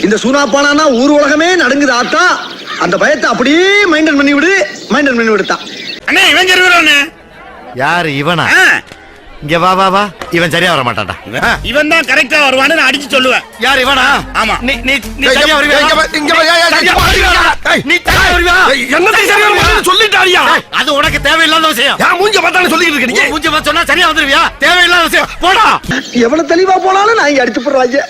இந்த சூனாப்பானா ஊர் உலகமே நடுங்குது ஆத்தா. அந்த பயத்தை அப்படியே மைண்டன் பண்ணி விடு மைண்டன் பண்ணி விடுத்தான் அண்ணே இவன் இருக்கிறானே யாரு இவனா? இங்க வா வா வா. இவன் சரியா வர மாட்டான்டா. இவன் தான் கரெக்டா வருவான்னு நான் அடிச்சு சொல்லுவேன். யார் இவனா? ஆமா. நீ நீ சரியா இங்க வருவியா? இங்க வா, நீ சரியா வருவியா? என்னத்தை சரியா வருவான்னு ஏய், அது உனக்கு தேவையில்லாத விஷயம். ஏன் மூஞ்ச பார்த்தானே சொல்லிக்கிட்டு இருக்க நீ? உன் மூஞ்சி பார்த்து சொன்னா சரியா வந்துருவியா? தேவையில்லாத விஷயம். போடா. எவ்வளவு தெளிவா போனாலும் நான் இங்க அடிச்சு போடுறாங்க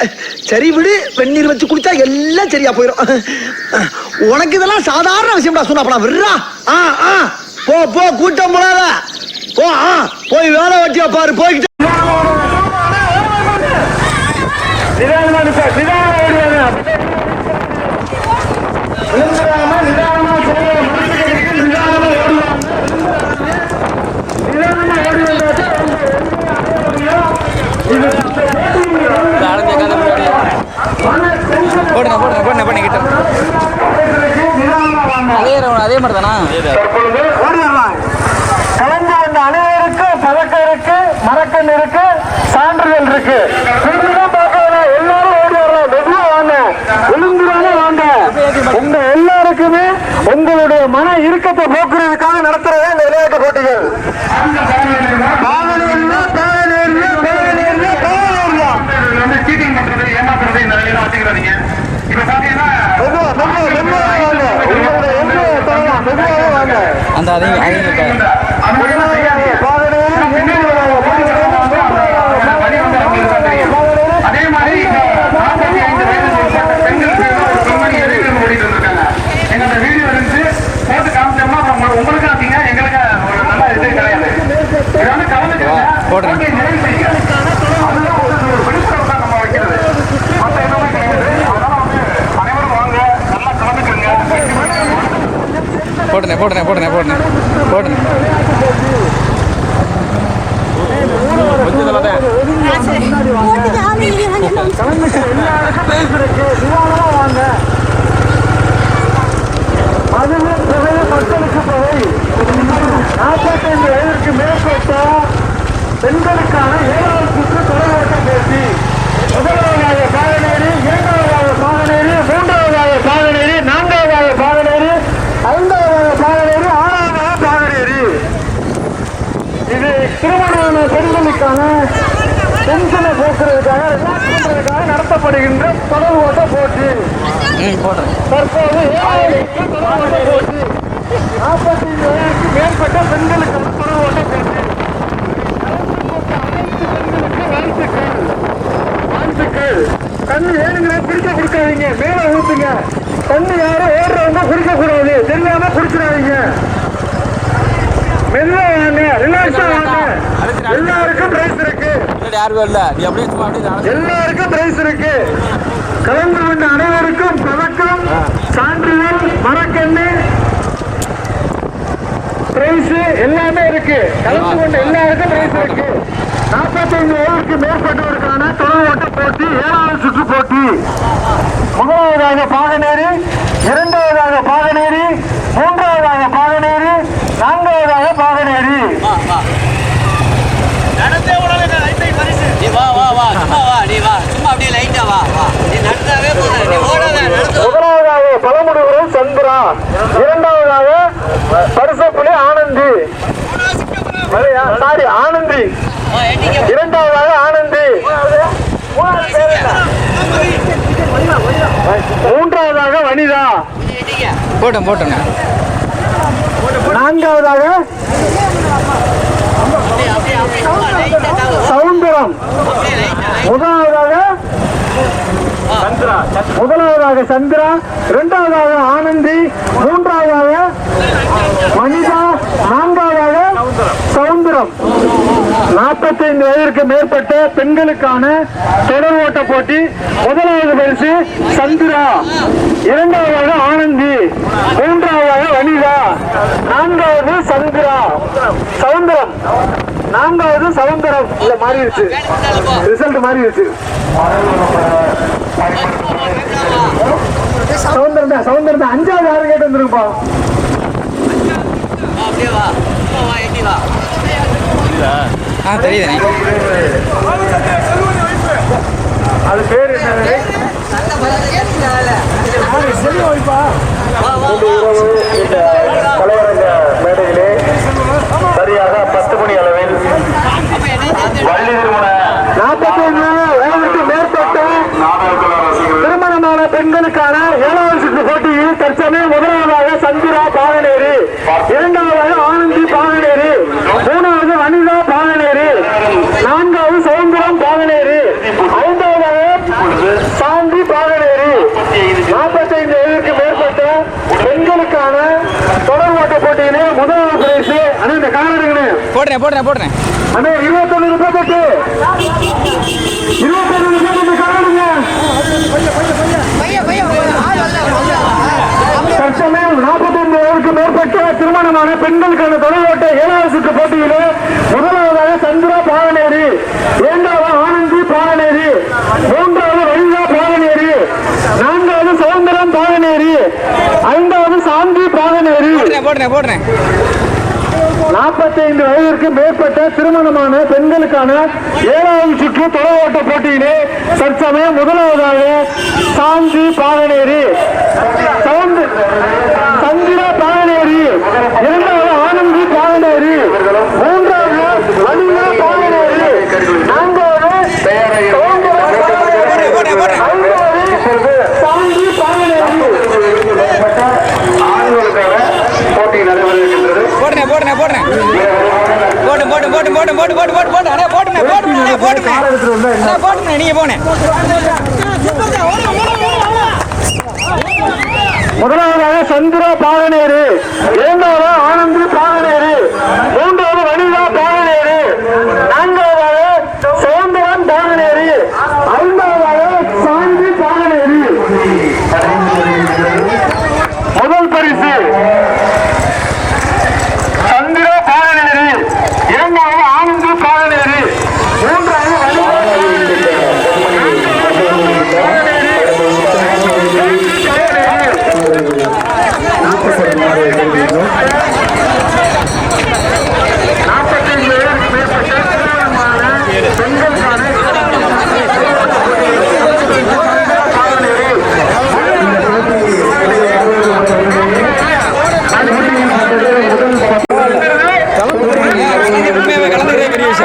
சரி விடு வெந்நீர் வச்சு குடிச்சா எல்லாம் சரியா போயிடும் உனக்கு இதெல்லாம் சாதாரண விஷயம்டா சூனாப்பனா விடுறா. ஆ ஆ. போ போ கூட்டம் போடாத. போ ஆ. போய் வேலை வெட்டியா பாரு போய்கிட்டு மாதிரி தானா கலந்து வந்த அனைவருக்கும் பதக்கம் இருக்கு மரக்கண் இருக்கு சான்றிதழ் இருக்கு. திரும்பிதான் எல்லாரும் ஓடி வரலாம். மெதுவா வாங்க. விழுந்துடாம வாங்க. உங்க எல்லாருக்குமே உங்களுடைய மன இறுக்கத்தை போக்குறதுக்காக நடத்துறதே இந்த விளையாட்டு போட்டிகள் பாவனூர்ல, பாவனூர்ல, பாவனூர்ல, பாவனூர்ல. மெதுவா, மெதுவா, மெதுவா வாங்க. உங்களுடைய எண்ணிக்கையை சொல்லலாம். மெதுவாவே வாங்க அந்த அதையும் அதையும் அதே மாதிரி நாற்பத்தி வீடியோ இருந்து போட்டு காமிச்சோம்னா உங்களுக்கு எங்களுக்கு ஒரு நல்ல இது கிடையாது போடுறேன். ஆளு இல்லையா? அதுவே தொகை மக்களுக்கு தொகை நாற்பத்தைந்து வயதிற்கு மேற்பட்ட பெண்களுக்கான ஏழாவது சுற்று தொடர்பட்ட போட்டி முதலாவதாக பாகனேரி இரண்டாவதாக பாகனேரி மூன்றாவதாக பாகனேரி நான்காவதாக பாகனேரி ஐந்தாவதாக பாகனேரி ஆறாவதாக பாகனேரி இது திருமணமான பெண்களுக்கான டென்ஷனை போக்குறதுக்காக ரிலாக்ஸ் பண்றதுக்காக நடத்தப்படுகின்ற தொடர் ஓட்ட போட்டி தற்போது ஏழாவது தொடர் ஓட்ட போட்டி. நாற்பத்தி வயதுக்கு மேற்பட்ட பெண்களுக்கான தொடர் ஓட்ட போட்டி. அனைத்து பெண்களுக்கு வாழ்த்துக்கள். வாழ்த்துக்கள். கண்ணு ஏழுங்கிற குடிக்க கொடுக்காதீங்க. மேல ஊத்துங்க. கண்ணு யாரும் ஓடுறவங்க குடிக்க கூடாது தெரியாம குடிச்சிடாதீங்க. மெதுவா வாங்க ரிலாக்ஸா வாங்க. எல்லாருக்கும் பிரைஸ் இருக்கு. யாருமே இல்லை. நீ அப்படியே சும்மா அப்படியே எல்லாருக்கும் பிரைஸ் இருக்கு. கலந்து கொண்ட அனைவருக்கும் பதக்கம் சான்றிதழ் மரக்கண்ணு பிரைஸ் எல்லாமே இருக்கு. கலந்து கொண்ட எல்லாருக்கும் பிரைஸ் இருக்கு. நாற்பத்தைந்து வயதுக்கு மேற்பட்டவருக்கான தொடர் ஓட்ட போட்டி ஏழாவது சுற்று போட்டி. முதலாவதாக பாகனேரி இரண்டாவதாக பாகனேரி மூன்றாவதாக பாகனேரி நான்காவதாக பாகனேரி நீ வா வா வா சும்மா வா நீ வா சும்மா அப்படியே லைட்டா வா வா நீ நடந்தாவே போதும் நீ ஓடாத நடந்து முதலாவதாக பழமுடிவுரை சந்திரா இரண்டாவதாக பரிசப்புலி ஆனந்தி. சாரி ஆனந்தி. இரண்டாவதாக ஆனந்தி. மூன்றாவதாக வனிதா. போட்டேன் போட்டேங்க நான்காவதாக அப்படியே அப்படியே அப்படியே சும்மா லைட்டா தாங்க சவுந்தரம் அப்படியே லைட்டா முதலாவதாக முதலாவதாக சந்திரா இரண்டாவதாக ஆனந்தி மூன்றாவதாக வனிதா நான்காவதாக சவுந்தரம். நாற்பத்தைந்து வயதிற்கு மேற்பட்ட பெண்களுக்கான தொடர் ஓட்ட போட்டி. முதலாவது பரிசு சந்திரா இரண்டாவதாக ஆனந்தி மூன்றாவதாக வனிதா நான்காவது சந்திரா. சவுந்தரம். நான்காவது சவுந்தரம். இல்ல மாறிடுச்சு. ரிசல்ட் மாறிடுச்சு. சவுந்தரத்தை அஞ்சாவது ஆறு கேட்டு வந்துருக்குப்பா அப்படியே வா வா எட்டி ஆ தெரியுது அது பேர் என்ன செல்வி வைப்பா போடுறேன் போடுறேன் போடுறேன். அண்ணே இருபத்தொன்னு முப்பத்தெட்டு இருபத்தொன்னு முப்பத்தெட்டு காணுங்க தற்சமயம் நாற்பத்தி ஒன்பது பேருக்கு மேற்பட்ட திருமணமான பெண்களுக்கான தொலை ஓட்ட ஏழாவது சுற்று போட்டியிலே முதலாவதாக சந்திரா பாலநேரி இரண்டாவது ஆனந்தி பாலநேரி மூன்றாவது வழியா பாலநேரி நான்காவது சவுந்தரம் பாலநேரி ஐந்தாவது சாந்தி பாலநேரி போடுறேன் போடுறேன். நாற்பத்தைந்து வயதிற்கு மேற்பட்ட திருமணமான பெண்களுக்கான ஏழாவது சுற்று தொலை போட்டியிலே தற்சமயம் முதலாவதாக சாஞ்சி பாலநேரி சவுண்ட் போட்டுங்க நீங்க போன முதலாவதாக சந்திரா பாகனேரு இரண்டாவது ஆனந்த் பாகனேரு மூன்று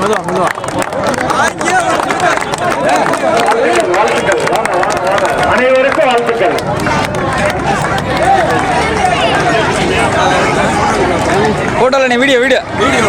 மெதுவா மெதுவா. அனைவருக்கும் வாழ்த்துக்கள். போட்டோல வீடியோ வீடியோ வீடியோ